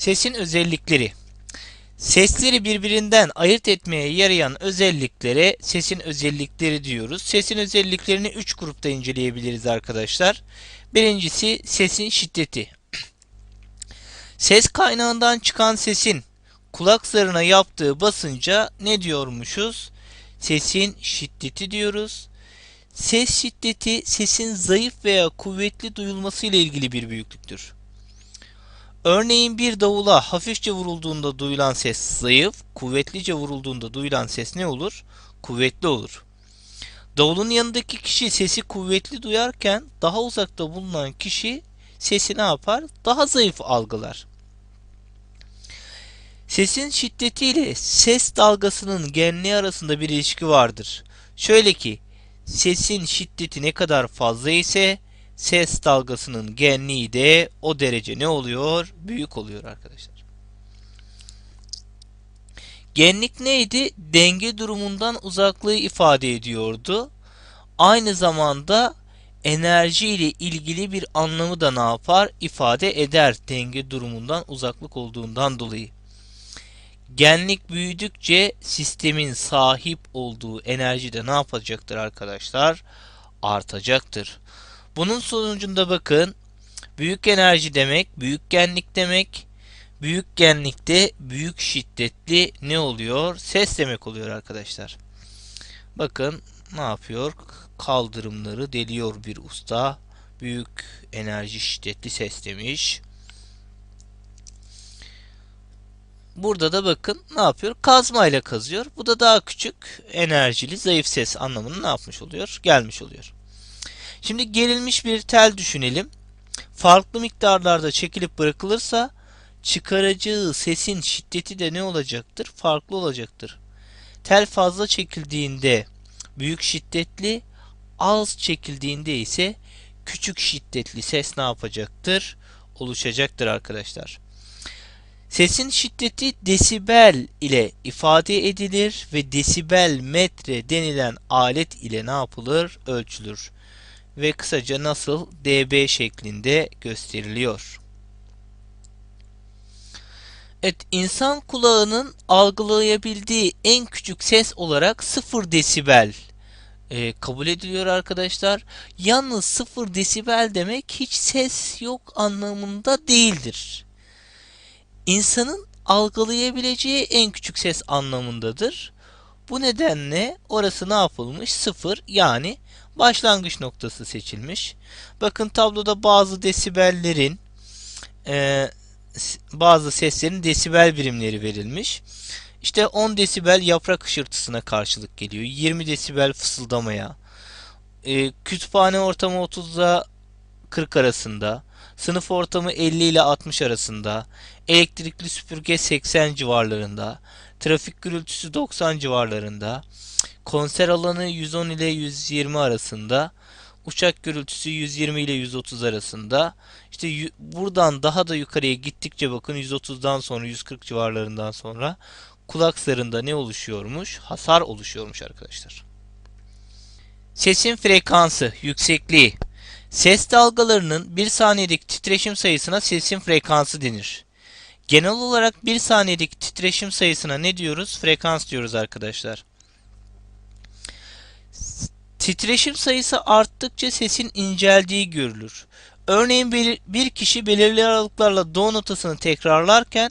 Sesin özellikleri. Sesleri birbirinden ayırt etmeye yarayan özelliklere sesin özellikleri diyoruz. Sesin özelliklerini 3 grupta inceleyebiliriz arkadaşlar. Birincisi sesin şiddeti. Ses kaynağından çıkan sesin kulak zarına yaptığı basınca ne diyormuşuz? Sesin şiddeti diyoruz. Ses şiddeti sesin zayıf veya kuvvetli duyulması ile ilgili bir büyüklüktür. Örneğin bir davula hafifçe vurulduğunda duyulan ses zayıf, kuvvetlice vurulduğunda duyulan ses ne olur? Kuvvetli olur. Davulun yanındaki kişi sesi kuvvetli duyarken daha uzakta bulunan kişi sesi ne yapar? Daha zayıf algılar. Sesin şiddetiyle ses dalgasının genliği arasında bir ilişki vardır. Şöyle ki sesin şiddeti ne kadar fazla ise ses dalgasının genliği de o derece ne oluyor? Büyük oluyor arkadaşlar. Genlik neydi? Denge durumundan uzaklığı ifade ediyordu. Aynı zamanda enerji ile ilgili bir anlamı da ne yapar? İfade eder denge durumundan uzaklık olduğundan dolayı. Genlik büyüdükçe sistemin sahip olduğu enerji de ne yapacaktır arkadaşlar? Artacaktır. Bunun sonucunda bakın büyük enerji demek, büyük genlik demek. Büyük genlikte büyük şiddetli ne oluyor? Ses demek oluyor arkadaşlar. Bakın ne yapıyor? Kaldırımları deliyor bir usta. Büyük enerji şiddetli ses demiş. Burada da bakın ne yapıyor? Kazma ile kazıyor. Bu da daha küçük enerjili zayıf ses anlamını ne yapmış oluyor? Gelmiş oluyor. Şimdi gerilmiş bir tel düşünelim. Farklı miktarlarda çekilip bırakılırsa çıkaracağı sesin şiddeti de ne olacaktır? Farklı olacaktır. Tel fazla çekildiğinde büyük şiddetli, az çekildiğinde ise küçük şiddetli ses ne yapacaktır? Oluşacaktır arkadaşlar. Sesin şiddeti desibel ile ifade edilir ve desibel metre denilen alet ile ne yapılır? Ölçülür. Ve kısaca nasıl dB şeklinde gösteriliyor. Evet, insan kulağının algılayabildiği en küçük ses olarak 0 desibel e, kabul ediliyor arkadaşlar. Yalnız 0 desibel demek hiç ses yok anlamında değildir insanın algılayabileceği en küçük ses anlamındadır. Bu nedenle orası ne yapılmış? Sıfır yani başlangıç noktası seçilmiş. Bakın tabloda bazı desibellerin e, bazı seslerin desibel birimleri verilmiş. İşte 10 desibel yaprak hışırtısına karşılık geliyor. 20 desibel fısıldamaya. E, kütüphane ortamı 30'da 40 arasında. Sınıf ortamı 50 ile 60 arasında. Elektrikli süpürge 80 civarlarında. Trafik gürültüsü 90 civarlarında. Konser alanı 110 ile 120 arasında. Uçak gürültüsü 120 ile 130 arasında. İşte buradan daha da yukarıya gittikçe bakın 130'dan sonra 140 civarlarından sonra kulak zarında ne oluşuyormuş? Hasar oluşuyormuş arkadaşlar. Sesin frekansı, yüksekliği. Ses dalgalarının bir saniyedeki titreşim sayısına sesin frekansı denir. Genel olarak bir saniyedeki titreşim sayısına ne diyoruz? Frekans diyoruz arkadaşlar. Titreşim sayısı arttıkça sesin inceldiği görülür. Örneğin bir kişi belirli aralıklarla do notasını tekrarlarken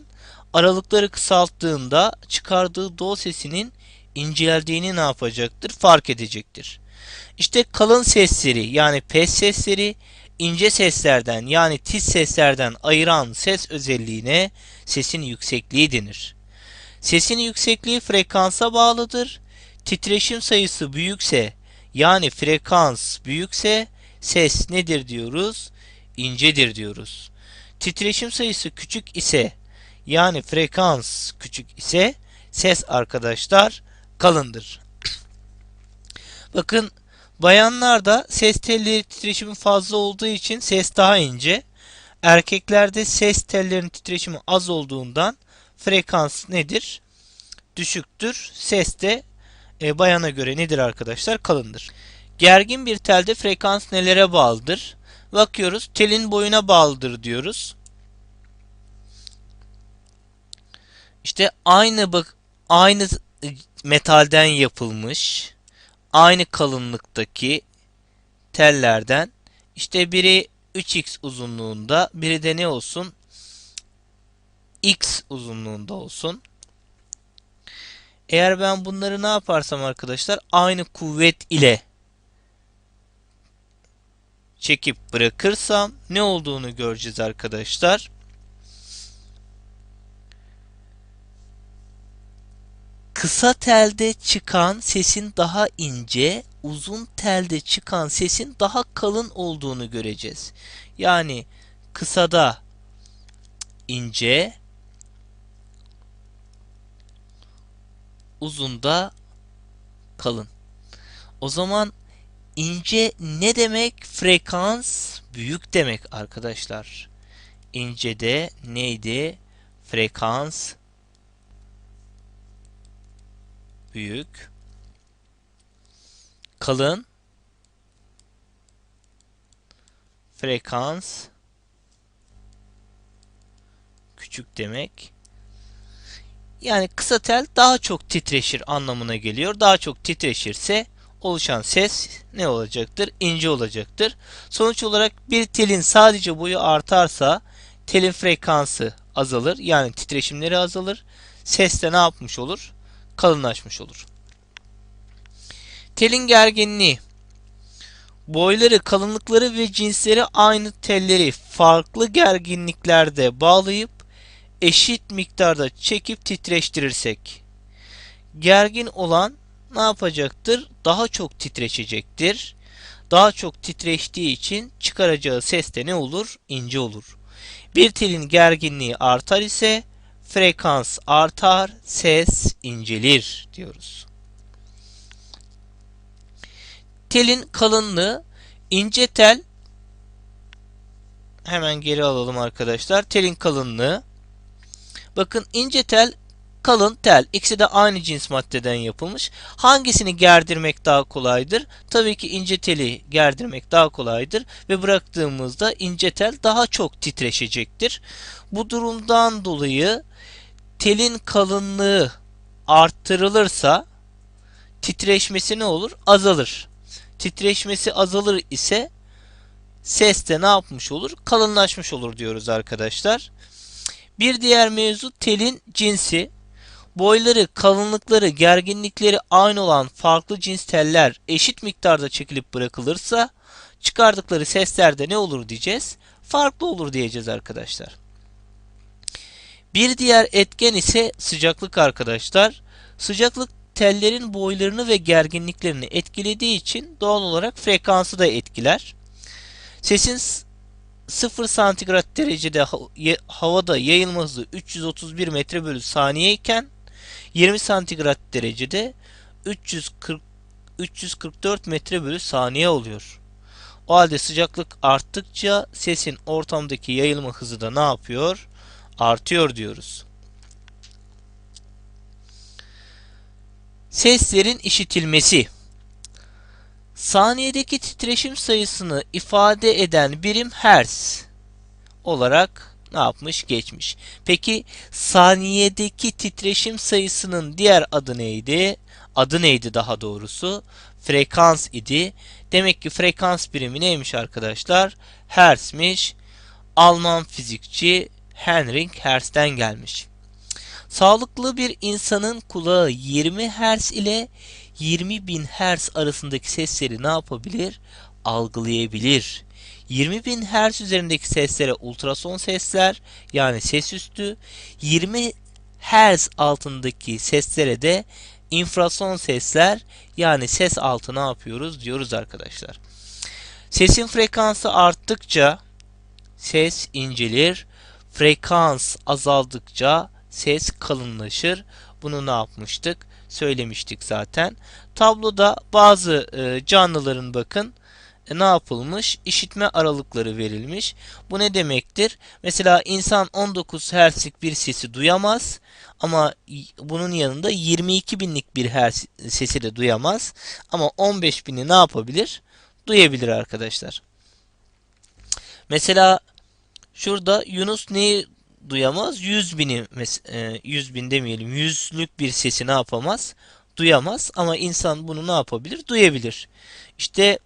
aralıkları kısalttığında çıkardığı do sesinin inceldiğini ne yapacaktır? Fark edecektir. İşte kalın sesleri yani pes sesleri ince seslerden yani tiz seslerden ayıran ses özelliğine sesin yüksekliği denir. Sesin yüksekliği frekansa bağlıdır. Titreşim sayısı büyükse yani frekans büyükse ses nedir diyoruz? İncedir diyoruz. Titreşim sayısı küçük ise yani frekans küçük ise ses arkadaşlar kalındır. Bakın Bayanlarda ses telleri titreşimi fazla olduğu için ses daha ince. Erkeklerde ses tellerinin titreşimi az olduğundan frekans nedir? Düşüktür. Ses de e, bayana göre nedir arkadaşlar? Kalındır. Gergin bir telde frekans nelere bağlıdır? Bakıyoruz telin boyuna bağlıdır diyoruz. İşte aynı bak aynı metalden yapılmış aynı kalınlıktaki tellerden işte biri 3x uzunluğunda biri de ne olsun x uzunluğunda olsun. Eğer ben bunları ne yaparsam arkadaşlar aynı kuvvet ile çekip bırakırsam ne olduğunu göreceğiz arkadaşlar. Kısa telde çıkan sesin daha ince, uzun telde çıkan sesin daha kalın olduğunu göreceğiz. Yani kısada ince, uzunda kalın. O zaman ince ne demek? Frekans büyük demek arkadaşlar. İnce de neydi? Frekans büyük. Kalın frekans küçük demek. Yani kısa tel daha çok titreşir anlamına geliyor. Daha çok titreşirse oluşan ses ne olacaktır? İnce olacaktır. Sonuç olarak bir telin sadece boyu artarsa telin frekansı azalır. Yani titreşimleri azalır. Ses de ne yapmış olur? Kalınlaşmış olur. Telin gerginliği boyları, kalınlıkları ve cinsleri aynı telleri farklı gerginliklerde bağlayıp eşit miktarda çekip titreştirirsek gergin olan ne yapacaktır? Daha çok titreşecektir. Daha çok titreştiği için çıkaracağı ses de ne olur? İnce olur. Bir telin gerginliği artar ise frekans artar, ses incelir diyoruz. Telin kalınlığı ince tel hemen geri alalım arkadaşlar. Telin kalınlığı Bakın ince tel, kalın tel. İkisi de aynı cins maddeden yapılmış. Hangisini gerdirmek daha kolaydır? Tabii ki ince teli gerdirmek daha kolaydır. Ve bıraktığımızda ince tel daha çok titreşecektir. Bu durumdan dolayı telin kalınlığı arttırılırsa titreşmesi ne olur? Azalır. Titreşmesi azalır ise ses de ne yapmış olur? Kalınlaşmış olur diyoruz arkadaşlar. Bir diğer mevzu telin cinsi. Boyları, kalınlıkları, gerginlikleri aynı olan farklı cins teller eşit miktarda çekilip bırakılırsa çıkardıkları seslerde ne olur diyeceğiz? Farklı olur diyeceğiz arkadaşlar. Bir diğer etken ise sıcaklık arkadaşlar. Sıcaklık tellerin boylarını ve gerginliklerini etkilediği için doğal olarak frekansı da etkiler. Sesin 0 santigrat derecede havada yayılma hızı 331 metre bölü saniye iken 20 santigrat derecede 340 344 metre bölü saniye oluyor. O halde sıcaklık arttıkça sesin ortamdaki yayılma hızı da ne yapıyor? Artıyor diyoruz. Seslerin işitilmesi saniyedeki titreşim sayısını ifade eden birim hertz olarak ne yapmış? Geçmiş. Peki saniyedeki titreşim sayısının diğer adı neydi? Adı neydi daha doğrusu? Frekans idi. Demek ki frekans birimi neymiş arkadaşlar? Hertz'miş. Alman fizikçi Henrik Hertz'ten gelmiş. Sağlıklı bir insanın kulağı 20 Hz ile 20 bin Hz arasındaki sesleri ne yapabilir? Algılayabilir. 20 bin Hz üzerindeki seslere ultrason sesler yani ses üstü, 20 Hz altındaki seslere de infrason sesler yani ses altı ne yapıyoruz diyoruz arkadaşlar. Sesin frekansı arttıkça ses incelir, frekans azaldıkça ses kalınlaşır. Bunu ne yapmıştık? Söylemiştik zaten. Tabloda bazı e, canlıların bakın ne yapılmış? İşitme aralıkları verilmiş. Bu ne demektir? Mesela insan 19 Hz'lik bir sesi duyamaz ama bunun yanında 22 binlik bir Hz sesi de duyamaz. Ama 15 bini ne yapabilir? Duyabilir arkadaşlar. Mesela şurada Yunus neyi duyamaz? 100 bini, mes- e, 100 bin demeyelim, yüzlük bir sesi ne yapamaz? Duyamaz. Ama insan bunu ne yapabilir? Duyabilir. İşte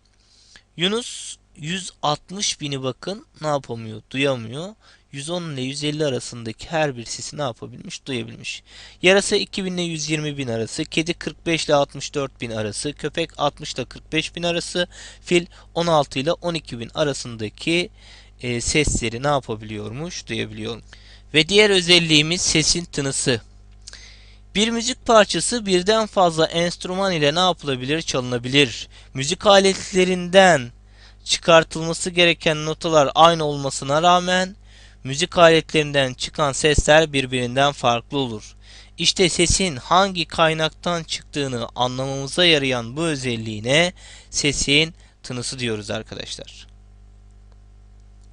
Yunus 160 bini bakın ne yapamıyor? Duyamıyor. 110 ile 150 arasındaki her bir sesi ne yapabilmiş? Duyabilmiş. Yarasa 2000 ile 120 bin arası, kedi 45 ile 64 bin arası, köpek 60 ile 45 bin arası, fil 16 ile 12 bin arasındaki e, sesleri ne yapabiliyormuş? Duyabiliyor. Ve diğer özelliğimiz sesin tınısı. Bir müzik parçası birden fazla enstrüman ile ne yapılabilir? Çalınabilir. Müzik aletlerinden çıkartılması gereken notalar aynı olmasına rağmen müzik aletlerinden çıkan sesler birbirinden farklı olur. İşte sesin hangi kaynaktan çıktığını anlamamıza yarayan bu özelliğine sesin tınısı diyoruz arkadaşlar.